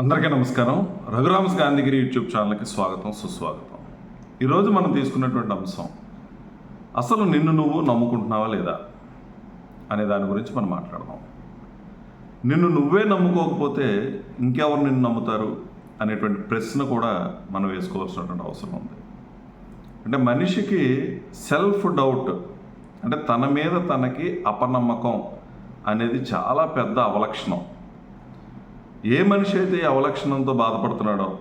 అందరికీ నమస్కారం. రఘురామ్స్ గాంధీగిరి యూట్యూబ్ ఛానల్కి స్వాగతం సుస్వాగతం. ఈరోజు మనం తీసుకున్నటువంటి అంశం అసలు నిన్ను నువ్వు నమ్ముకుంటున్నావా లేదా అనే దాని గురించి మనం మాట్లాడదాం. నిన్ను నువ్వే నమ్ముకోకపోతే ఇంకెవరు నిన్ను నమ్ముతారు అనేటువంటి ప్రశ్న కూడా మనం వేసుకోవాల్సినటువంటి అవసరం ఉంది. అంటే మనిషికి సెల్ఫ్ డౌట్ అంటే తన మీద తనకి అపనమ్మకం అనేది చాలా పెద్ద అవలక్షణం. ఏ మనిషి అయితే ఈ అవలక్షణంతో బాధపడుతున్నాడో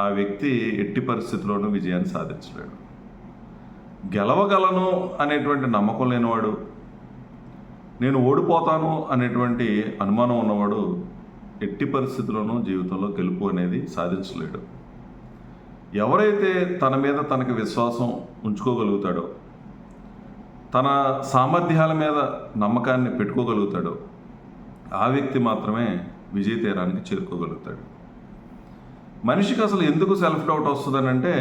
ఆ వ్యక్తి ఎట్టి పరిస్థితుల్లోనూ విజయాన్ని సాధించలేడు. గెలవగలను అనేటువంటి నమ్మకం లేనివాడు నేను ఓడిపోతాను అనేటువంటి అనుమానం ఉన్నవాడు ఎట్టి పరిస్థితుల్లోనూ జీవితంలో గెలుపు అనేది సాధించలేడు. ఎవరైతే తన మీద తనకి విశ్వాసం ఉంచుకోగలుగుతాడో తన సామర్థ్యాల మీద నమ్మకాన్ని పెట్టుకోగలుగుతాడో ఆ వ్యక్తి మాత్రమే విజయతీరానికి చేరుకోగలుగుతాడు. మనిషికి అసలు ఎందుకు సెల్ఫ్ డౌట్ వస్తుందనంటే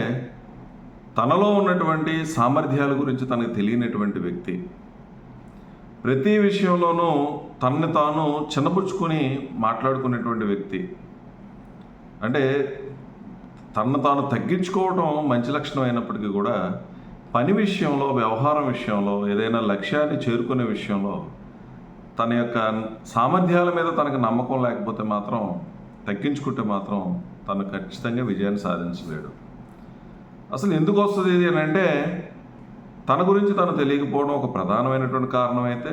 తనలో ఉన్నటువంటి సామర్థ్యాల గురించి తనకు తెలియనటువంటి వ్యక్తి. ప్రతి విషయంలోనూ తనని తాను చిన్నపుచ్చుకొని మాట్లాడుకునేటువంటి వ్యక్తి. అంటే తనను తాను తగ్గించుకోవడం మంచి లక్షణం అయినప్పటికీ కూడా పని విషయంలో వ్యవహారం విషయంలో ఏదైనా లక్ష్యాన్ని చేరుకునే విషయంలో తన యొక్క సామర్థ్యాల మీద తనకు నమ్మకం లేకపోతే మాత్రం తగ్గించుకుంటే మాత్రం తను ఖచ్చితంగా విజయాన్ని సాధించలేడు. అసలు ఎందుకు వస్తుంది ఇది అని అంటే తన గురించి తను తెలియకపోవడం ఒక ప్రధానమైనటువంటి కారణం అయితే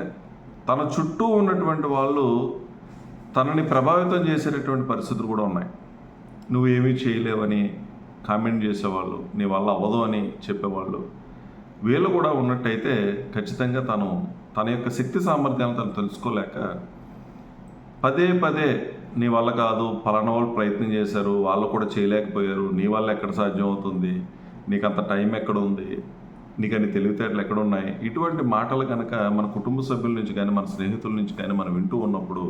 తన చుట్టూ ఉన్నటువంటి వాళ్ళు తనని ప్రభావితం చేసేటటువంటి పరిస్థితులు కూడా ఉన్నాయి. నువ్వేమీ చేయలేవని కామెంట్ చేసేవాళ్ళు నీ వల్ల అవ్వదు అని చెప్పేవాళ్ళు వీళ్ళు కూడా ఉన్నట్టయితే ఖచ్చితంగా తను తన యొక్క శక్తి సామర్థ్యాన్ని తను తెలుసుకోలేక పదే పదే నీ వల్ల కాదు ఫలానా వాళ్ళు ప్రయత్నం చేశారు వాళ్ళు కూడా చేయలేకపోయారు నీ వల్ల ఎక్కడ సాధ్యం అవుతుంది నీకు అంత టైం ఎక్కడ ఉంది నీకు అన్ని తెలివితేటలు ఎక్కడ ఉన్నాయి? ఇటువంటి మాటలు కనుక మన కుటుంబ సభ్యుల నుంచి కానీ మన స్నేహితుల నుంచి కానీ మనం వింటూ ఉన్నప్పుడు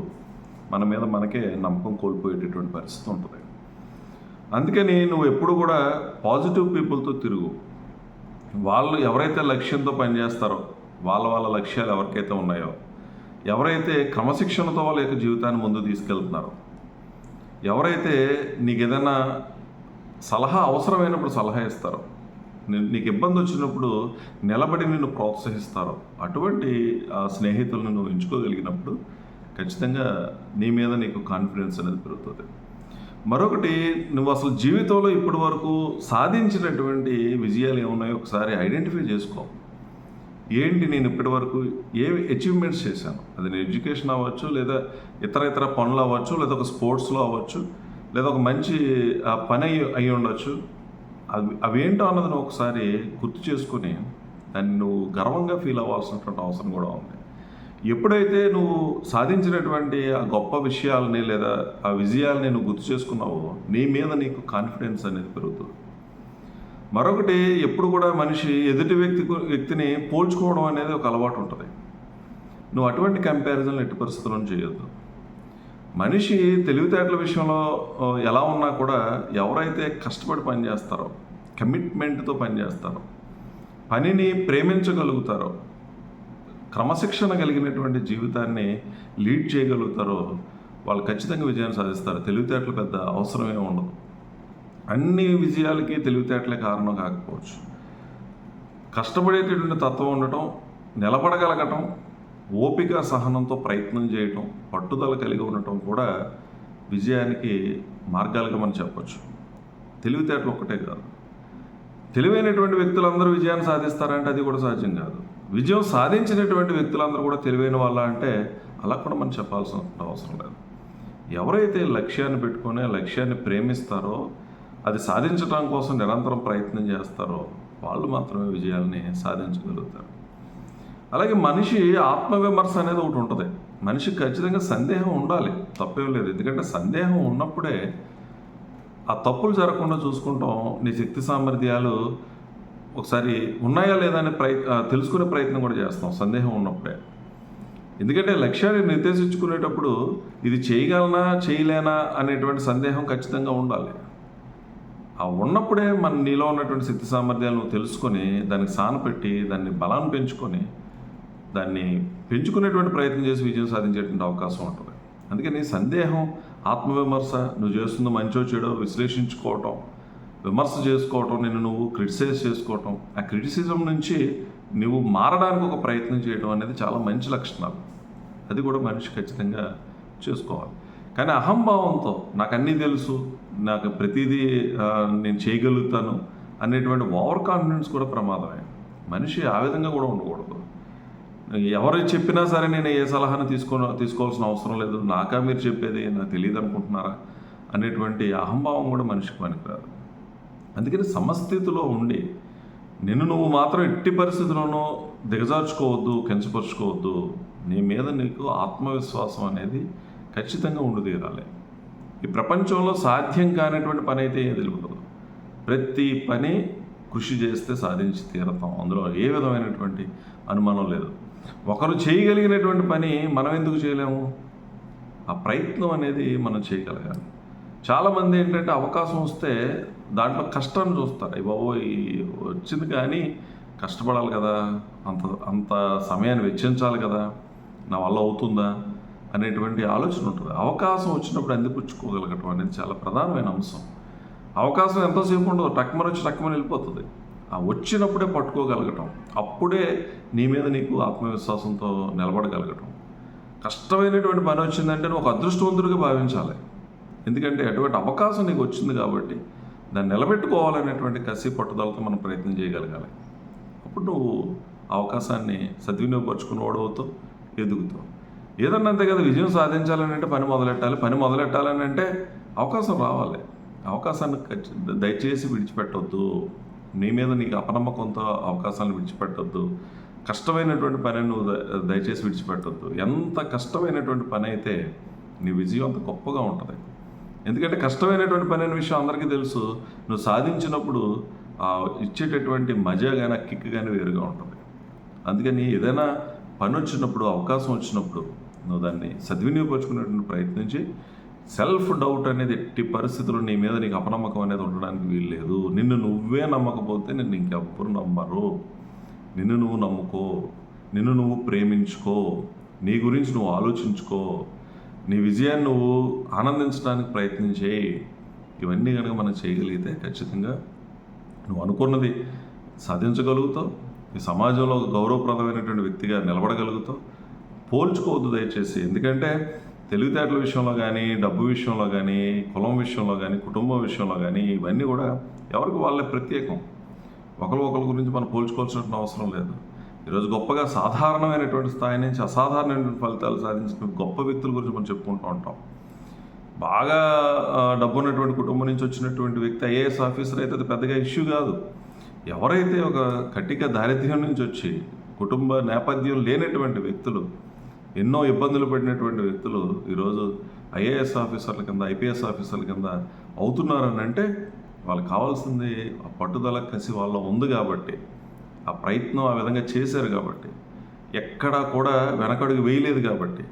మన మీద మనకే నమ్మకం కోల్పోయేటటువంటి పరిస్థితి ఉంటుంది. అందుకని నువ్వు ఎప్పుడు కూడా పాజిటివ్ పీపుల్తో తిరుగు. వాళ్ళు ఎవరైతే లక్ష్యంతో పనిచేస్తారో వాళ్ళ వాళ్ళ లక్ష్యాలు ఎవరికైతే ఉన్నాయో ఎవరైతే క్రమశిక్షణతో వాళ్ళ యొక్క జీవితాన్ని ముందు తీసుకెళ్తున్నారో ఎవరైతే నీకు ఏదైనా సలహా అవసరమైనప్పుడు సలహా ఇస్తారో నీకు ఇబ్బంది వచ్చినప్పుడు నిలబడి నిన్ను ప్రోత్సహిస్తారో అటువంటి ఆ స్నేహితులను నువ్వు ఎంచుకోగలిగినప్పుడు ఖచ్చితంగా నీ మీద నీకు కాన్ఫిడెన్స్ అనేది పెరుగుతుంది. మరొకటి నువ్వు అసలు జీవితంలో ఇప్పటి వరకు సాధించినటువంటి విజయాలు ఏమున్నాయో ఒకసారి ఐడెంటిఫై చేసుకో. ఏంటి నేను ఇప్పటి వరకు ఏ అచీవ్మెంట్స్ చేశాను? అది నేను ఎడ్యుకేషన్ అవ్వచ్చు లేదా ఇతర ఇతర పనులు అవ్వచ్చు లేదా ఒక స్పోర్ట్స్లో అవ్వచ్చు లేదా ఒక మంచి ఆ, పని అయి అయి ఉండొచ్చు. అవి అవేంటో అన్నది నువ్వు ఒకసారి గుర్తు చేసుకుని దాన్ని నువ్వు గర్వంగా ఫీల్ అవ్వాల్సినటువంటి అవసరం కూడా ఉంది. ఎప్పుడైతే నువ్వు సాధించినటువంటి ఆ గొప్ప విషయాలని లేదా ఆ విజయాలని నువ్వు గుర్తు చేసుకున్నావో నీ మీద నీకు కాన్ఫిడెన్స్ అనేది పెరుగుతుంది. మరొకటి ఎప్పుడు కూడా మనిషి ఎదుటి వ్యక్తి వ్యక్తిని పోల్చుకోవడం అనేది ఒక అలవాటు ఉంటుంది. నువ్వు అటువంటి కంపారిజన్లు ఎట్టి పరిస్థితులను చేయొద్దు. మనిషి తెలివితేటల విషయంలో ఎలా ఉన్నా కూడా ఎవరైతే కష్టపడి పనిచేస్తారో కమిట్మెంట్తో పనిచేస్తారో పనిని ప్రేమించగలుగుతారో క్రమశిక్షణ కలిగినటువంటి జీవితాన్ని లీడ్ చేయగలుగుతారో వాళ్ళు ఖచ్చితంగా విజయాన్ని సాధిస్తారు. తెలివితేటలు పెద్ద అవసరమే ఉండదు. అన్ని విజయాలకి తెలివితేటలే కారణం కాకపోవచ్చు. కష్టపడేటటువంటి తత్వం ఉండటం నిలబడగలగటం ఓపిక సహనంతో ప్రయత్నం చేయటం పట్టుదల కలిగి ఉండటం కూడా విజయానికి మార్గాలుగా మనం చెప్పచ్చు. తెలివితేటలు ఒక్కటే కాదు. తెలివైనటువంటి వ్యక్తులందరూ విజయాన్ని సాధిస్తారంటే అది కూడా సాధ్యం కాదు. విజయం సాధించినటువంటి వ్యక్తులందరూ కూడా తెలివైన వాళ్ళ అంటే అలా కూడా మనం చెప్పాల్సిన అవసరం లేదు. ఎవరైతే లక్ష్యాన్ని పెట్టుకొని లక్ష్యాన్ని ప్రేమిస్తారో అది సాధించడం కోసం నిరంతరం ప్రయత్నం చేస్తారో వాళ్ళు మాత్రమే విజయాల్ని సాధించగలుగుతారు. అలాగే మనిషి ఆత్మవిమర్శ అనేది ఒకటి ఉంటుంది. మనిషికి ఖచ్చితంగా సందేహం ఉండాలి తప్పేం లేదు. ఎందుకంటే సందేహం ఉన్నప్పుడే ఆ తప్పులు జరగకుండా చూసుకుంటాం. నీ శక్తి సామర్థ్యాలు ఒకసారి ఉన్నాయా లేదా అని ప్రయ తెలుసుకునే ప్రయత్నం కూడా చేస్తాం సందేహం ఉన్నప్పుడే. ఎందుకంటే లక్ష్యాన్ని నిర్దేశించుకునేటప్పుడు ఇది చేయగలనా చేయలేనా అనేటువంటి సందేహం ఖచ్చితంగా ఉండాలి. ఆ ఉన్నప్పుడే మన నీలో ఉన్నటువంటి శక్తి సామర్థ్యాలను నువ్వు తెలుసుకొని దానికి సానపెట్టి దాన్ని బలాన్ని పెంచుకొని దాన్ని పెంచుకునేటువంటి ప్రయత్నం చేసి విజయం సాధించేటువంటి అవకాశం ఉంటుంది. అందుకని సందేహం ఆత్మవిమర్శ నువ్వు చేస్తుంది మంచో చెడో విశ్లేషించుకోవటం విమర్శ చేసుకోవటం నేను నువ్వు క్రిటిసైజ్ చేసుకోవటం ఆ క్రిటిసిజం నుంచి నువ్వు మారడానికి ఒక ప్రయత్నం చేయడం అనేది చాలా మంచి లక్షణాలు. అది కూడా మనిషి ఖచ్చితంగా చేసుకోవాలి. కానీ అహంభావంతో నాకు అన్నీ తెలుసు నాకు ప్రతిదీ నేను చేయగలుగుతాను అనేటువంటి ఓవర్ కాన్ఫిడెన్స్ కూడా ప్రమాదమే. మనిషి ఆ విధంగా కూడా ఉండకూడదు. ఎవరు చెప్పినా సరే నేను ఏ సలహాను తీసుకో తీసుకోవాల్సిన అవసరం లేదు. నాకా మీరు చెప్పేది నాకు తెలియదు అనుకుంటున్నారా? అనేటువంటి అహంభావం కూడా మనిషికి పనికిరాదు. అందుకని సమస్థితిలో ఉండి నిన్ను నువ్వు మాత్రం ఎట్టి పరిస్థితుల్లోనూ దిగజార్చుకోవద్దు కించపరుచుకోవద్దు. నీ మీద నీకు ఆత్మవిశ్వాసం అనేది ఖచ్చితంగా ఉండి తీరాలి ఈ ప్రపంచంలో సాధ్యం కానటువంటి పని అయితే ఏది ఉండదు. ప్రతి పని కృషి చేస్తే సాధించి తీరతాం. అందులో ఏ విధమైనటువంటి అనుమానం లేదు. ఒకరు చేయగలిగినటువంటి పని మనం ఎందుకు చేయలేము? ఆ ప్రయత్నం అనేది మనం చేయగలగాలి. చాలామంది ఏంటంటే అవకాశం వస్తే దాంట్లో కష్టాన్ని చూస్తారు. అయ్య బాబోయ్ వచ్చింది కానీ కష్టపడాలి కదా. అంత అంత సమయాన్ని వెచ్చించాలి కదా. నా వల్ల అవుతుందా? అనేటువంటి ఆలోచన ఉంటుంది. అవకాశం వచ్చినప్పుడు అందిపుచ్చుకోగలగటం అనేది చాలా ప్రధానమైన అంశం. అవకాశం ఎంతసేపు ఉండదు. టక్మని వచ్చి టక్మని వెళ్ళిపోతుంది. ఆ వచ్చినప్పుడే పట్టుకోగలగటం. అప్పుడే నీ మీద నీకు ఆత్మవిశ్వాసంతో నిలబడగలగటం. కష్టమైనటువంటి పని వచ్చిందంటే నువ్వు ఒక అదృష్టవంతుడిగా భావించాలి. ఎందుకంటే అటువంటి అవకాశం నీకు వచ్చింది కాబట్టి దాన్ని నిలబెట్టుకోవాలనేటువంటి కసి పట్టుదలతో మనం ప్రయత్నం చేయగలగాలి. అప్పుడు నువ్వు అవకాశాన్ని సద్వినియోగపరుచుకుని అవుతావు ఎదుగుతావు. ఏదన్నా అంతే కదా విజయం సాధించాలని అంటే పని మొదలెట్టాలి. పని మొదలెట్టాలని అంటే అవకాశం రావాలి. అవకాశాన్ని దయచేసి విడిచిపెట్టొద్దు. నీ మీద నీకు అపనమ్మకంతో అవకాశాలను విడిచిపెట్టొద్దు. కష్టమైనటువంటి పని నువ్వు దయచేసి విడిచిపెట్టొద్దు. ఎంత కష్టమైనటువంటి పని అయితే నీ విజయం అంత గొప్పగా ఉంటుంది. ఎందుకంటే కష్టమైనటువంటి పని అనే విషయం అందరికీ తెలుసు. నువ్వు సాధించినప్పుడు ఇచ్చేటటువంటి మజా కానీ కిక్ కానీ వేరుగా ఉంటుంది. అందుకని ఏదైనా పని వచ్చినప్పుడు అవకాశం వచ్చినప్పుడు నువ్వు దాన్ని సద్వినియోగపరచుకునేటువంటి ప్రయత్నించి సెల్ఫ్ డౌట్ అనేది ఎట్టి పరిస్థితుల్లో నీ మీద నీకు అపనమ్మకం అనేది ఉండడానికి వీలు లేదు. నిన్ను నువ్వే నమ్మకపోతే నిన్ను ఇంకెవ్వరు నమ్మరు. నిన్ను నువ్వు నమ్ముకో. నిన్ను నువ్వు ప్రేమించుకో. నీ గురించి నువ్వు ఆలోచించుకో. నీ విజయాన్ని నువ్వు ఆనందించడానికి ప్రయత్నం చేయి. ఇవన్నీ కనుక మనం చేయగలిగితే ఖచ్చితంగా నువ్వు అనుకున్నది సాధించగలుగుతావు. ఈ సమాజంలో ఒక గౌరవప్రదమైనటువంటి వ్యక్తిగా నిలబడగలుగుతావు. పోల్చుకోవద్దు దయచేసి. ఎందుకంటే తెలివితేటల విషయంలో కానీ డబ్బు విషయంలో కానీ కులం విషయంలో కానీ కుటుంబం విషయంలో కానీ ఇవన్నీ కూడా ఎవరికి వాళ్ళే ప్రత్యేకం. ఒకరు ఒకరి గురించి మనం పోల్చుకోవాల్సిన అవసరం లేదు. ఈరోజు గొప్పగా సాధారణమైనటువంటి స్థాయి నుంచి అసాధారణమైనటువంటి ఫలితాలు సాధించిన గొప్ప వ్యక్తుల గురించి మనం చెప్పుకుంటూ ఉంటాం. బాగా డబ్బు ఉన్నటువంటి కుటుంబం నుంచి వచ్చినటువంటి వ్యక్తి ఐఏఎస్ ఆఫీసర్ అయితే అది పెద్దగా ఇష్యూ కాదు. ఎవరైతే ఒక కటిక దారిద్ర్యం నుంచి వచ్చి కుటుంబ నేపథ్యం లేనటువంటి వ్యక్తులు ఎన్నో ఇబ్బందులు పడినటువంటి వ్యక్తులు ఈరోజు ఐఏఎస్ ఆఫీసర్ల కింద ఐపీఎస్ ఆఫీసర్ల కింద అవుతున్నారని అంటే వాళ్ళకి కావాల్సింది ఆ పట్టుదల కసి వాళ్ళ ఉంది కాబట్టి ఆ ప్రయత్నం ఆ విధంగా చేశారు కాబట్టి ఎక్కడా కూడా వెనకడుగు వేయలేదు కాబట్టి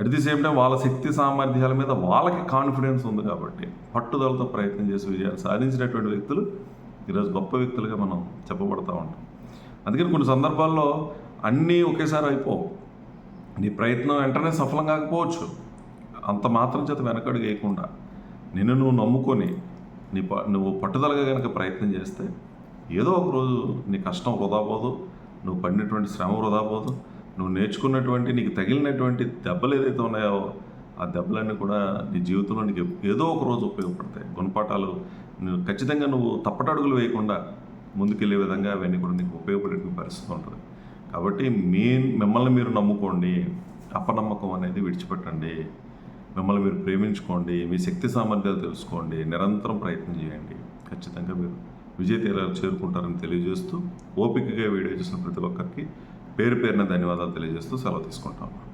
అట్ ది సేమ్ టైం వాళ్ళ శక్తి సామర్థ్యాల మీద వాళ్ళకి కాన్ఫిడెన్స్ ఉంది కాబట్టి పట్టుదలతో ప్రయత్నం చేసి విజయాలు సాధించినటువంటి వ్యక్తులు ఈరోజు గొప్ప వ్యక్తులుగా మనం చెప్పబడతా ఉంటాం. అందుకని కొన్ని సందర్భాల్లో అన్నీ ఒకేసారి అయిపోవు. నీ ప్రయత్నం వెంటనే సఫలం కాకపోవచ్చు. అంత మాత్రం చేత వెనకడు వేయకుండా నిన్ను నువ్వు నమ్ముకొని నీ ప నువ్వు పట్టుదలగా కనుక ప్రయత్నం చేస్తే ఏదో ఒక రోజు నీ కష్టం వృధా పోదు నువ్వు పడినటువంటి శ్రమ వృధా పోదు నువ్వు నేర్చుకున్నటువంటి నీకు తగిలినటువంటి దెబ్బలు ఏదైతే ఉన్నాయో ఆ దెబ్బలన్నీ కూడా నీ జీవితంలో నీకు ఏదో ఒక రోజు ఉపయోగపడతాయి. గుణపాఠాలు నువ్వు ఖచ్చితంగా నువ్వు తప్పటడుగులు వేయకుండా ముందుకెళ్ళే విధంగా అవన్నీ కూడా నీకు ఉపయోగపడే పరిస్థితి ఉంటుంది. కాబట్టి మీ మిమ్మల్ని మీరు నమ్ముకోండి. అపనమ్మకం అనేది విడిచిపెట్టండి. మిమ్మల్ని మీరు ప్రేమించుకోండి. మీ శక్తి సామర్థ్యాలు తెలుసుకోండి. నిరంతరం ప్రయత్నం చేయండి. ఖచ్చితంగా మీరు విజయ తీరాలు చేరుకుంటారని తెలియజేస్తూ ఓపికగా వీడియో చూసిన ప్రతి ఒక్కరికి పేరు పేరున ధన్యవాదాలు తెలియజేస్తూ సెలవు తీసుకుంటాము